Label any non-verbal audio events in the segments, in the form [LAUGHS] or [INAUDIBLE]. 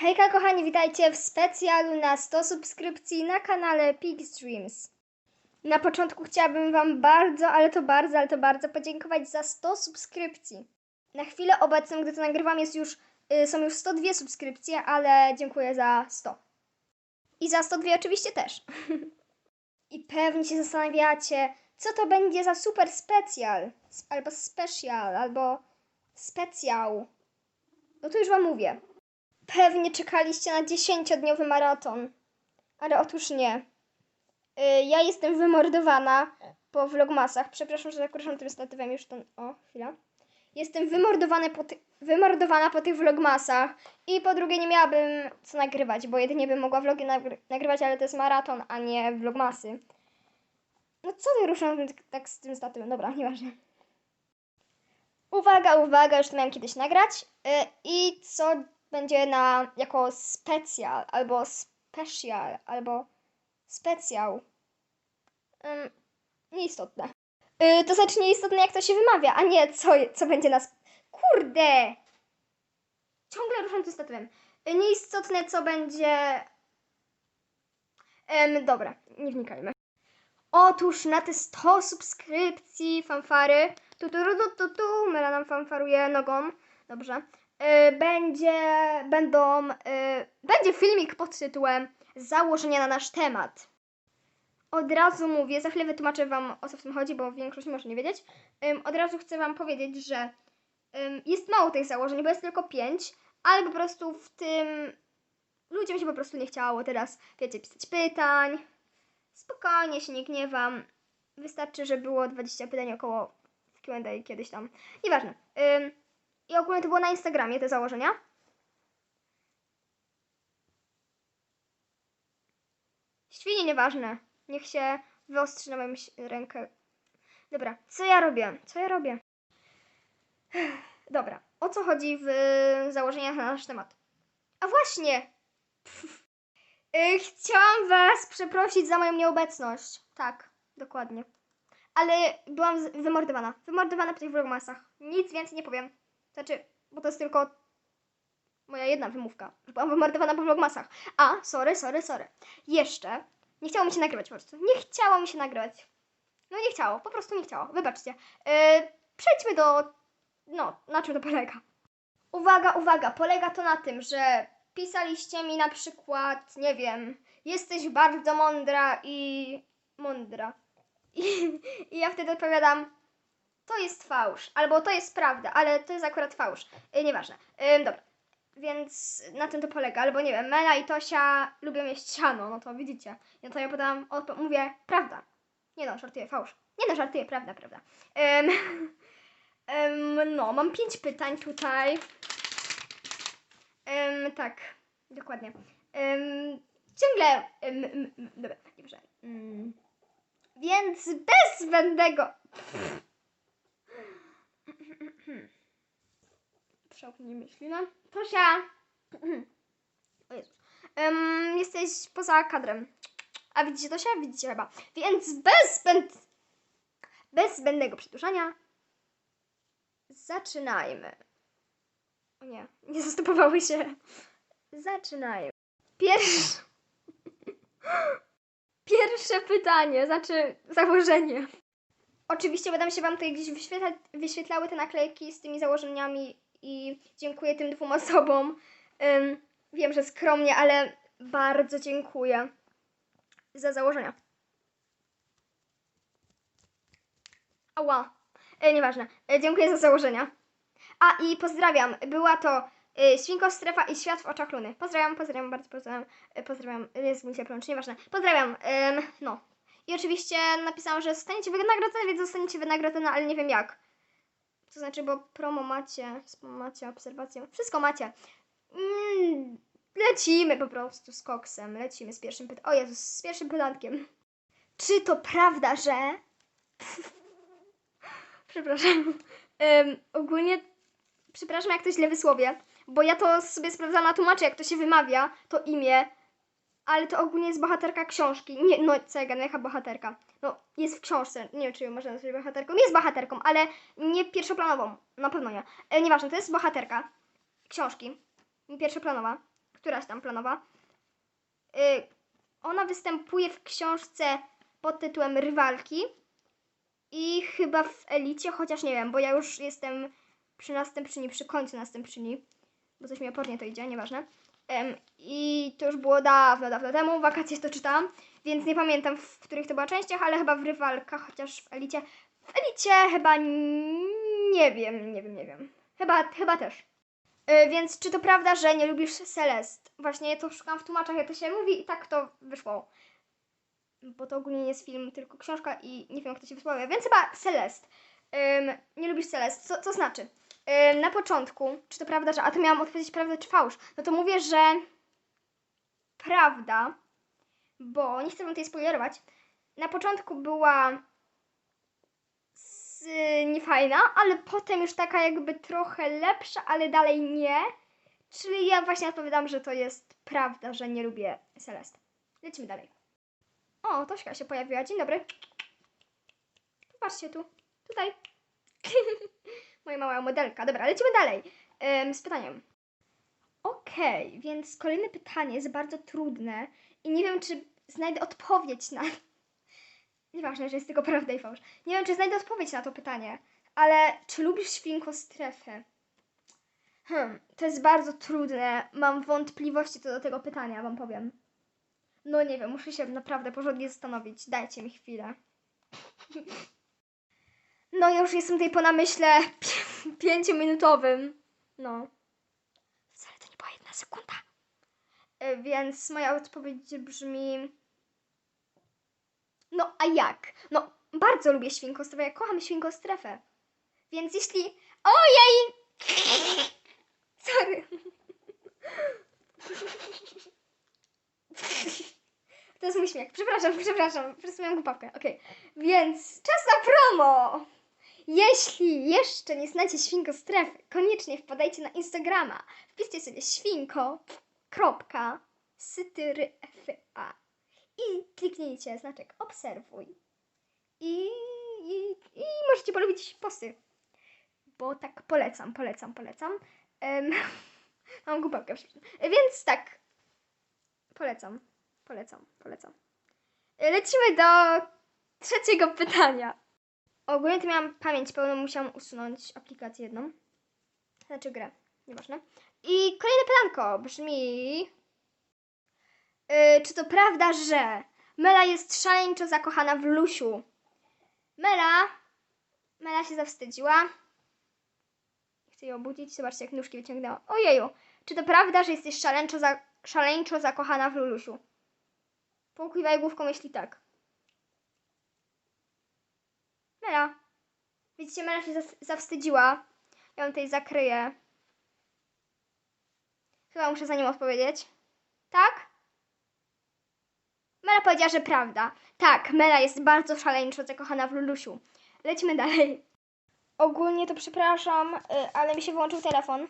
Hejka kochani, witajcie w specjalu na 100 subskrypcji na kanale Pig Streams. Na początku chciałabym Wam bardzo, ale to bardzo, ale to bardzo podziękować za 100 subskrypcji. Na chwilę obecną, gdy to nagrywam, jest już, y, są już 102 subskrypcje, ale dziękuję za 100. I za 102 oczywiście też. [LAUGHS] I pewnie się zastanawiacie, co to będzie za super specjal, albo special, albo specjał. No to już Wam mówię. Pewnie czekaliście na 10-dniowy maraton, ale otóż nie. Y, ja jestem wymordowana po vlogmasach. Przepraszam, że tak ruszam tym statywem już ten. O, chwila. Jestem wymordowana po, ty... wymordowana po tych vlogmasach i po drugie nie miałabym co nagrywać, bo jedynie bym mogła vlogi nagry... nagrywać, ale to jest maraton, a nie vlogmasy. No co ty ruszam tak, z tym statywem? Dobra, nieważne. Uwaga, uwaga, już to miałam kiedyś nagrać. Y, I co będzie na jako specjal, albo special, albo specjał. Ym, nieistotne. Y, to znaczy nieistotne, jak to się wymawia, a nie co, co będzie na... sp- Kurde! Ciągle ruszam tym statywem. Y, nieistotne, co będzie... Ym, dobra, nie wnikajmy. Otóż na te 100 subskrypcji fanfary, tu tu tu tu tu, fanfaruje nogą, dobrze, y, będzie, będą, y, będzie filmik pod tytułem Założenia na nasz temat. Od razu mówię, za chwilę wytłumaczę Wam o co w tym chodzi, bo większość może nie wiedzieć. Ym, od razu chcę Wam powiedzieć, że ym, jest mało tych założeń, bo jest tylko pięć, ale po prostu w tym ludziom się po prostu nie chciało teraz, wiecie, pisać pytań. Spokojnie, się nie gniewam. Wystarczy, że było 20 pytań około w Q&A kiedyś tam. Nieważne. Ym, I ogólnie to było na Instagramie te założenia. Świnie nieważne. Niech się wyostrzy na moją rękę. Dobra, co ja robię? Co ja robię? Dobra, o co chodzi w założeniach na nasz temat? A właśnie! Y, Chciałam Was przeprosić za moją nieobecność. Tak, dokładnie. Ale byłam wymordowana. Wymordowana po tych vlogmasach. Nic więcej nie powiem. Znaczy, bo to jest tylko moja jedna wymówka, że byłam wymordowana po vlogmasach. A, sorry, sorry, sorry. Jeszcze nie chciało mi się nagrywać po prostu. Nie chciało mi się nagrywać. No nie chciało, po prostu nie chciało. Wybaczcie. Yy, przejdźmy do... No, na czym to polega. Uwaga, uwaga, polega to na tym, że pisaliście mi na przykład, nie wiem, jesteś bardzo mądra i mądra. I, i ja wtedy odpowiadam, to jest fałsz, albo to jest prawda, ale to jest akurat fałsz. Yy, nieważne. Yy, dobra. Więc na tym to polega. Albo nie wiem, Mela i Tosia lubią jeść siano, no to widzicie. No to ja podam, mówię, prawda. Nie no, żartuję, fałsz. Nie no, żartuję, prawda, prawda. Em, [LAUGHS] no, mam pięć pytań tutaj. Em, tak, dokładnie. Em, ciągle. em, em, dobra, dobrze. Mm. Więc bez zbędnego. Przełknij myśli, no. Tosia! [CLEARS THROAT] O Jezus. Em, jesteś poza kadrem. A widzicie Tosia? Widzicie chyba. Więc bez zbęd... bez zbędnego przedłużania zaczynajmy. O nie, nie zastopowały się. Zaczynajmy. Pierwsze... [LAUGHS] Pierwsze pytanie, znaczy założenie. Oczywiście będą się Wam tutaj gdzieś wyświetla, wyświetlały te naklejki z tymi założeniami i dziękuję tym dwóm osobom. Ym, wiem, że skromnie, ale bardzo dziękuję za założenia. Ała, e, nieważne. E, dziękuję za założenia. A i pozdrawiam. Była to e, Świnko Strefa i Świat w oczach Luny. Pozdrawiam, pozdrawiam, bardzo pozdrawiam. E, pozdrawiam, jest mi się plącz, nieważne. Pozdrawiam, no. I oczywiście napisałam, że zostaniecie wynagrodzeni, więc zostaniecie wynagrodzeni, ale nie wiem jak. To znaczy, bo promo macie, macie, obserwację, wszystko macie. Mm, lecimy po prostu z koksem, lecimy z pierwszym pytaniem. O Jezus, z pierwszym pytankiem. Czy to prawda, że... [LAUGHS] Przepraszam. Em, ogólnie, przepraszam jak to źle wysłowię, bo ja to sobie sprawdzam na tłumaczę, jak to się wymawia, to imię, ale to ogólnie jest bohaterka książki. Nie, no ja gadam, jaka bohaterka? No, jest w książce, nie wiem, czy ją można nazwać bohaterką. Jest bohaterką, ale nie pierwszoplanową, na pewno nie. E, nieważne, to jest bohaterka książki, pierwszoplanowa, któraś tam planowa. Y, ona występuje w książce pod tytułem Rywalki i chyba w Elicie, chociaż nie wiem, bo ja już jestem przy następczyni, przy końcu następczyni, bo coś mi opornie to idzie, nieważne. I to już było dawno, dawno temu, wakacje to czytałam, więc nie pamiętam w których to była częściach, ale chyba w Rywalkach, chociaż w Elicie. W Elicie chyba nie wiem, nie wiem, nie wiem. Chyba, chyba też. Y, więc czy to prawda, że nie lubisz Celest? Właśnie to szukam w tłumaczach, jak to się mówi i tak to wyszło. Bo to ogólnie nie jest film, tylko książka i nie wiem, jak to się wysławia. Więc chyba Celest. Nie lubisz Celest. Co, co znaczy? Ym, na początku, czy to prawda, że... A to miałam odpowiedzieć prawdę czy fałsz. No to mówię, że prawda, bo nie chcę wam tutaj spoilerować. Na początku była s- niefajna, ale potem już taka jakby trochę lepsza, ale dalej nie. Czyli ja właśnie odpowiadam, że to jest prawda, że nie lubię Celest. Lecimy dalej. O, Tośka się pojawiła. Dzień dobry. Popatrzcie tu. Tutaj. [LAUGHS] Moja mała modelka. Dobra, lecimy dalej. Ym, z pytaniem. Okej, więc kolejne pytanie jest bardzo trudne i nie wiem, czy znajdę odpowiedź na. [LAUGHS] Nieważne, że jest tylko prawda i fałsz. Nie wiem, czy znajdę odpowiedź na to pytanie, ale czy lubisz świnko strefę? Hmm, to jest bardzo trudne. Mam wątpliwości co do tego pytania, wam powiem. No nie wiem, muszę się naprawdę porządnie zastanowić. Dajcie mi chwilę. [LAUGHS] No, ja już jestem tutaj po namyśle pi- [LAUGHS] pięciominutowym. No. Wcale to nie była jedna sekunda. E, Więc moja odpowiedź brzmi... No, a jak? No, bardzo lubię świnkostrefę. Ja kocham świnkostrefę. Więc jeśli... Ojej! [LAUGHS] Sorry. [LAUGHS] To jest mój śmiech. Przepraszam, przepraszam. Po prostu miałam głupawkę. Okej. Więc czas na promo! Jeśli jeszcze nie znacie Świnko Strefy, koniecznie wpadajcie na Instagrama. Wpiszcie sobie świnko, kropka, i kliknijcie znaczek obserwuj. I, i, I możecie polubić posty. Bo tak polecam, polecam, polecam. Um, [LAUGHS] mam głupawkę, przepraszam. Więc tak, polecam, polecam, polecam. Lecimy do trzeciego pytania. Ogólnie to miałam pamięć pełną, musiałam usunąć aplikację jedną. Znaczy grę, nieważne. I kolejne pytanko brzmi... Yy, czy to prawda, że Mela jest szaleńczo zakochana w Lusiu? Mela... Mela się zawstydziła. Chcę ją obudzić. Zobaczcie, jak nóżki wyciągnęła. Ojeju. Czy to prawda, że jesteś szaleńczo, za... szaleńczo zakochana w Lulusiu? Połkiwaj główką, jeśli tak. Mela. Widzicie, Mela się zawstydziła. Ja ją tutaj zakryję. Chyba muszę za nim odpowiedzieć. Tak? Mela powiedziała, że prawda. Tak, Mela jest bardzo szaleńczo zakochana w Lulusiu. Lecimy dalej. Ogólnie to przepraszam, y, ale mi się wyłączył telefon.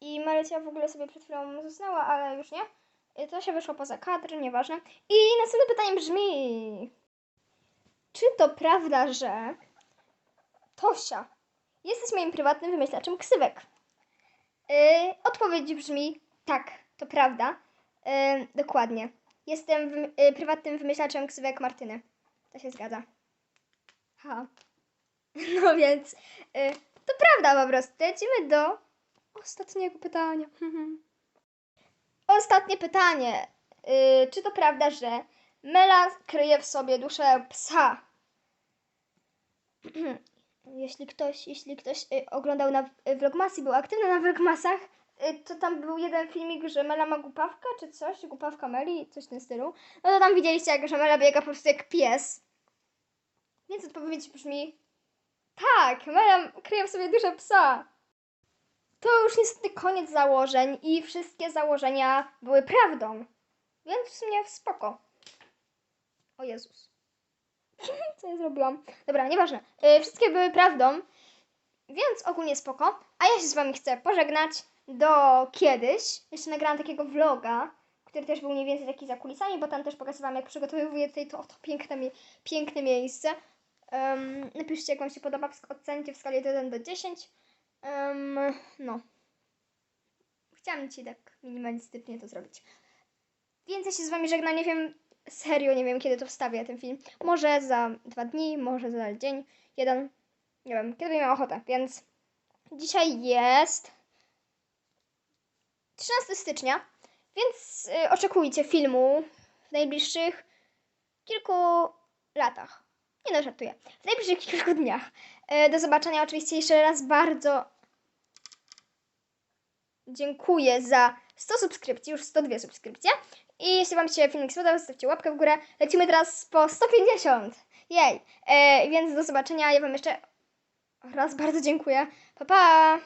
I Marycia w ogóle sobie przed chwilą zasnęła, ale już nie. Y, To się wyszło poza kadr, nieważne. I następne pytanie brzmi... Czy to prawda, że Tosia jesteś moim prywatnym wymyślaczem ksywek? Yy, odpowiedź brzmi tak, to prawda. Yy, dokładnie. Jestem wym- yy, prywatnym wymyślaczem ksywek Martyny. To się zgadza. Ha. [LAUGHS] No więc yy, to prawda po prostu. Lecimy do ostatniego pytania. [LAUGHS] Ostatnie pytanie. Yy, czy to prawda, że Mela kryje w sobie duszę psa? [CLEARS THROAT] jeśli ktoś, jeśli ktoś y, oglądał na y, Vlogmasy, był aktywny na Vlogmasach, y, to tam był jeden filmik, że Mela ma głupawkę czy coś, głupawka Meli, coś w tym stylu. No to tam widzieliście, jak, że Mela biega po prostu jak pies. Więc odpowiedź brzmi tak, Mela kryje w sobie duszę psa. To już niestety koniec założeń i wszystkie założenia były prawdą. Więc w sumie spoko. O Jezus. [LAUGHS] Co ja zrobiłam? Dobra, nieważne. Yy, wszystkie były prawdą, więc ogólnie spoko. A ja się z wami chcę pożegnać do kiedyś. Jeszcze nagrałam takiego vloga, który też był mniej więcej taki za kulisami, bo tam też pokazywałam, jak przygotowuję tutaj to, to piękne, piękne miejsce. Um, napiszcie, jak wam się podoba, ocencie w skali od 1 do 10. Um, no. Chciałam ci tak minimalistycznie to zrobić. Więc ja się z wami żegnam. Nie wiem, serio nie wiem, kiedy to wstawię ten film. Może za dwa dni, może za dzień, jeden. Nie wiem, kiedy będę miała ochotę. Więc dzisiaj jest 13 stycznia, więc y, oczekujcie filmu w najbliższych kilku latach. Nie no, żartuję. W najbliższych kilku dniach. Y, do zobaczenia oczywiście jeszcze raz bardzo dziękuję za 100 subskrypcji, już 102 subskrypcje. I jeśli Wam się filmik spodobał, zostawcie łapkę w górę. Lecimy teraz po 150. Jej. E, więc do zobaczenia. Ja Wam jeszcze raz bardzo dziękuję. Pa, pa!